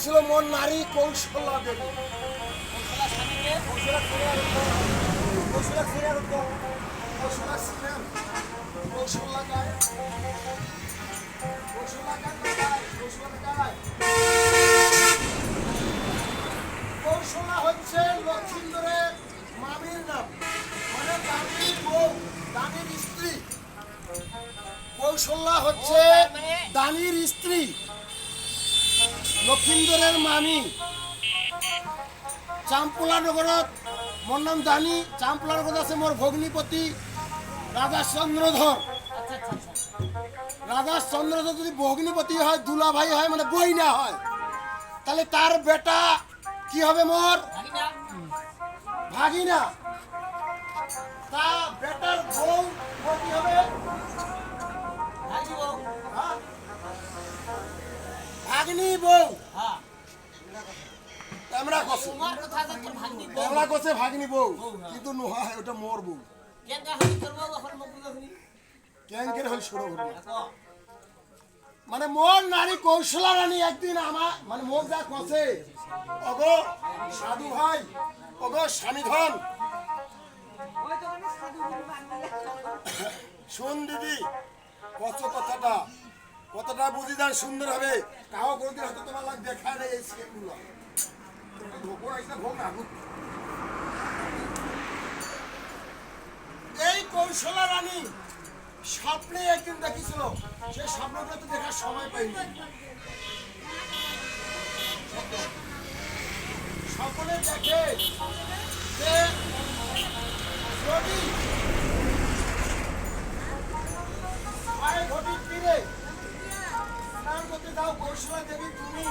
গেছিল মন নারী কৌশলা দেবী কৌশলা হচ্ছে লক্ষিন্দরের মামির নাম। মানে দানির বউ দানির স্ত্রী। কৌশলা হচ্ছে দানির স্ত্রী। লক্ষিন্দরের মামি। চাম্পুলা নগরত। মোর নাম দানি চাম্পুলা নগর আছে মোর ভগ্নিপতি রাজা চন্দ্রধর রাজা চন্দ্রধর যদি ভগ্নিপতি হয় দুলা ভাই হয় মানে বই না হয় তাহলে তার বেটা কি হবে মোর? ভাগিনা। তা বেটার বউ আছে তোর ভাগনি বউ। কিন্তু নোহা ওটা মোর বউ ক্যাঙ্কের হল শুরু মানে মোর নারী কৌশলা রানী একদিন আমার মানে মোক যা কছে অগ সাধু ভাই অগ স্বামী ধন। শুন দিদি কত কথাটা। কথাটা বুঝি যান সুন্দর হবে কাও কোনদিন হয়তো তোমার লাগ দেখা নেই এই স্কিমগুলো এই কৌশলা রানী, স্বপ্নে একদিন দেখিছিল, সে স্বপ্নটা তো দেখার সময় পাইনি। স্বপ্নে দেখে যে যদি ঘটির তীরে দাও কৌশলা দেবী, তুমি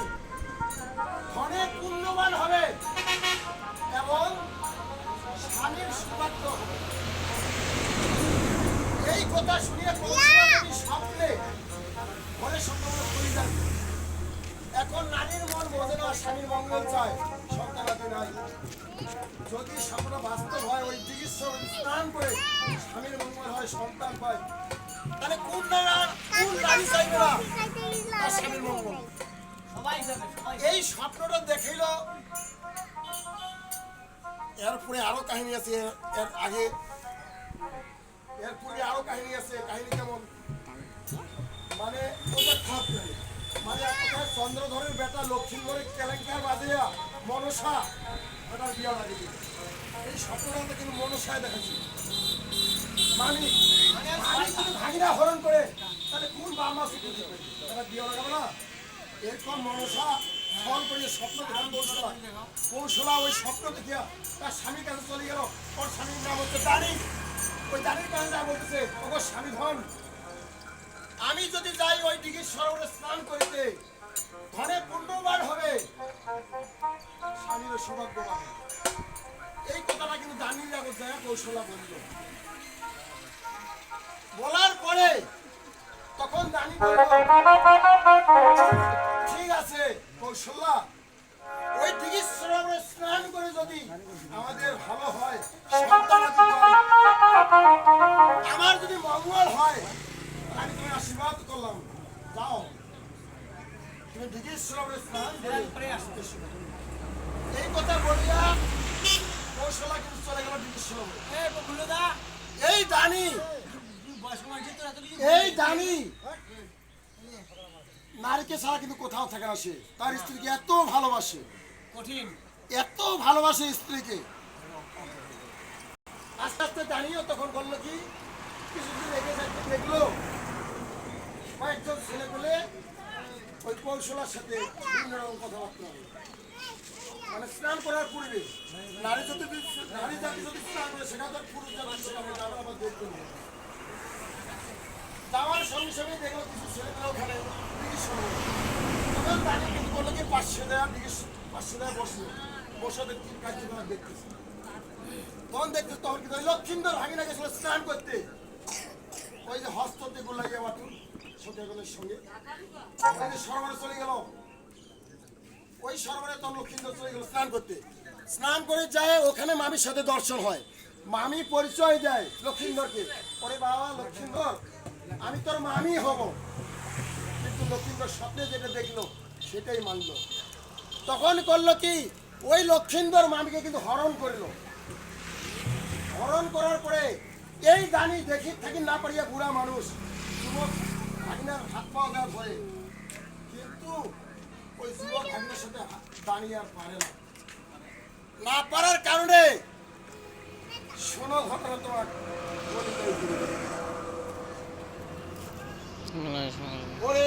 ধনে পুণ্যবান হবে। এবং স্বামীর হবে। এই কথা শুনিয়ে স্বপ্নে ঘরে সম্পূর্ণ করে যান এখন নারীর মন বোঝে না স্বামীর মঙ্গল চায়, সন্তানাদি নাই। যদি স্বপ্ন বাস্তব হয়, ওই চিকিৎসা স্নান করে স্বামীর মঙ্গল হয়, সন্তান পায়। তাহলে কোন নারী কোন নারী চাইবে না? স্বামীর মঙ্গল। এই স্বপ্নটা দেখিল এরপরে আরও কাহিনী আছে, এর- আগে। এর আরও কাহিনী আছে, কাহিনী কেমন? মানে মানে চন্দ্রধরের বেটা লক্ষ্মীগড়ের কেলেঙ্কার বাজিয়া মনসা বেটার বিয়া লাগে এই স্বপ্নটা কিন্তু মনসায় দেখাচ্ছি মানে ভাগিনা হরণ করে, তাহলে কোন বাবা মা সুখী তারা লাগাবে না? মনসা করে স্বপ্ন কৌশলা ওই স্বপ্ন দেখিয়া তার কাছে চলে গেল। দানি ওই কাছে যা স্বামী ধন, আমি যদি যাই ওই দিঘির সরোবরে স্নান করিতে, ধনে পূর্ণবার হবে। স্বামীর সৌভাগ্যবান। এই কথাটা কিন্তু দানির আগত যায় কৌশলা বলল। বলার পরে তখন দানি আছে কৌশল্যা ওই সরোবরে স্নান করে যদি আমাদের ভালো হয়। আমার যদি মঙ্গল হয়, আমি তুমি আশীর্বাদ করলাম। যাও। তুমি দিঘির স্নান করে। আসতে এই কথা বলিয়া কৌশলা কিন্তু চলে গেল দিঘির সরোবরে এ বকুল দা এই দানি বয়স্ক মানুষ তোরা তো কিছু এই দানি নারীকে ছাড়া কিন্তু কোথাও থাকে না সে। তার স্ত্রীকে এত ভালোবাসে। কঠিন। এত ভালোবাসে স্ত্রীকে। আস্তে আস্তে দাঁড়িয়েও তখন বলল কি কিছুদিন রেখে থাকতে দেখল কয়েকজন ছেলে পেলে ওই কৌশলার সাথে বিভিন্ন রকম কথাবার্তা হবে। মানে স্নান করার পূর্বে নারী যদি নারী জাতি যদি স্নান করে সেখানে তার পুরুষ জাতি যাবে আবার দেখতে। যাওয়ার সঙ্গে সঙ্গে দেখল কিছু ছেলে পেলে ওখানে দিঘির সরোবরে। তখন দাঁড়িয়ে কিন্তু বলল কি ওই যে হস্ত গোলাইয়া চলে গেল স্নান করতে স্নান করে যায়, ওখানে মামির সাথে দর্শন হয়। মামি পরিচয় দেয় লক্ষ্মীন্দরকে ওরে বাবা লক্ষ্মীন্দর আমি তোর মামি হব। কিন্তু লক্ষ্মীন্দর স্বপ্নে যেটা দেখল সেটাই মানলো। তখন করল কি? ওই লক্ষিন্দর মামিকে কিন্তু হরণ করল। হরণ করার পরে এই দানি দেখি থাকি না পারিয়া বুড়া মানুষ। যুবক ভাগিনার হাত পা দেওয়া ভয়ে কিন্তু ওই যুবক ভাগিনার সাথে দাঁড়িয়ে আর পারে না। না পারার কারণে শোনো ঘটনা তোমার। বলি তাই দিই। ওরে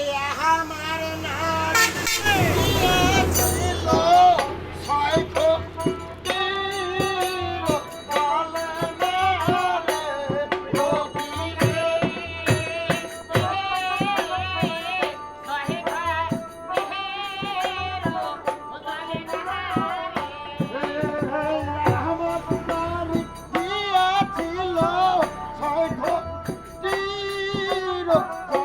Tiro! Oh.